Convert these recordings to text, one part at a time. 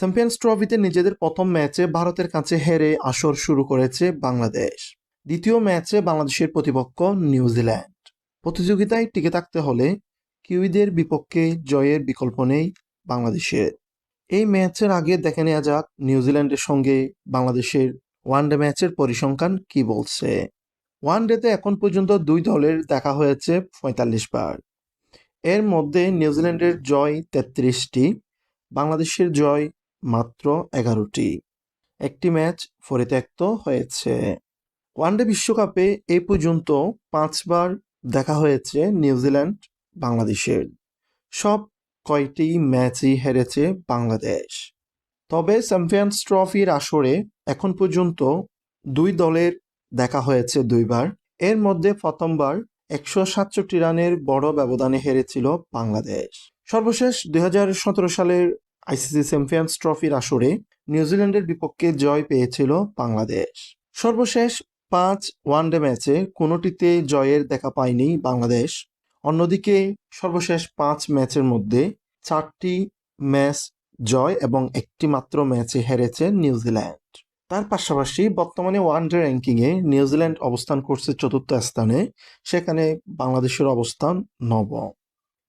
Champions ট্রফিতে নিজেদের প্রথম ম্যাচে ভারতের কাছে হেরে আসর শুরু করেছে বাংলাদেশ। দ্বিতীয় ম্যাচে বাংলাদেশের প্রতিপক্ষ নিউজিল্যান্ড। প্রতিযোগিতায় টিকে থাকতে হলে কিউইদের বিপক্ষে জয়ের বিকল্প নেই বাংলাদেশের। এই ম্যাচের আগে দেখে নেওয়া যাক নিউজিল্যান্ডের সঙ্গে বাংলাদেশের ওয়ানডে ম্যাচের পরিসংখ্যান কি বলছে। ওয়ানডেতে এখন পর্যন্ত দুই দলের দেখা হয়েছে পঁয়তাল্লিশ বার। এর মধ্যে নিউজিল্যান্ডের জয় তেত্রিশটি, বাংলাদেশের জয় মাত্র এগারোটি। একটি ম্যাচ পরিত্যক্ত হয়েছে। ওয়ানডে বিশ্বকাপে এ পর্যন্ত পাঁচবার দেখা হয়েছে নিউজিল্যান্ড বাংলাদেশের। সব কয়টি ম্যাচই হেরেছে বাংলাদেশ। তবে চ্যাম্পিয়ন্স ট্রফির আসরে এখন পর্যন্ত দুই দলের দেখা হয়েছে দুইবার। এর মধ্যে প্রথমবার একশো সাতষট্টি রানের বড় ব্যবধানে হেরেছিল বাংলাদেশ। সর্বশেষ দুই হাজার সতেরো সালের আইসিসি চ্যাম্পিয়ন্স ট্রফির আসরে নিউজিল্যান্ডের বিপক্ষে জয় পেয়েছিল বাংলাদেশ। সর্বশেষ পাঁচ ওয়ানডে ম্যাচে কোনোটিতে জয়ের দেখা পায়নি বাংলাদেশ। অন্যদিকে সর্বশেষ পাঁচ ম্যাচের মধ্যে চারটি ম্যাচ জয় এবং একটি মাত্র ম্যাচে হেরেছে নিউজিল্যান্ড। তার পাশাপাশি বর্তমানে ওয়ানডে র্যাঙ্কিংয়ে নিউজিল্যান্ড অবস্থান করছে চতুর্থ স্থানে, সেখানে বাংলাদেশের অবস্থান নবম।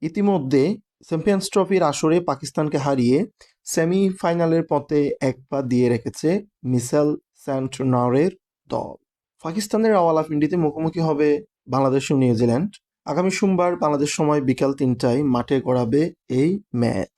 ইতিমধ্যে চ্যাম্পিয়ন্স ট্রফির আসরে পাকিস্তানকে হারিয়ে সেমিফাইনালের পথে এক পা দিয়ে রেখেছে মিসেল স্যান্টনারের দল। পাকিস্তানের আওয়ালা পিন্ডিতে মুখোমুখি হবে বাংলাদেশ ও নিউজিল্যান্ড। আগামী সোমবার বাংলাদেশ সময় বিকাল তিনটায় মাঠে গড়াবে এই ম্যাচ।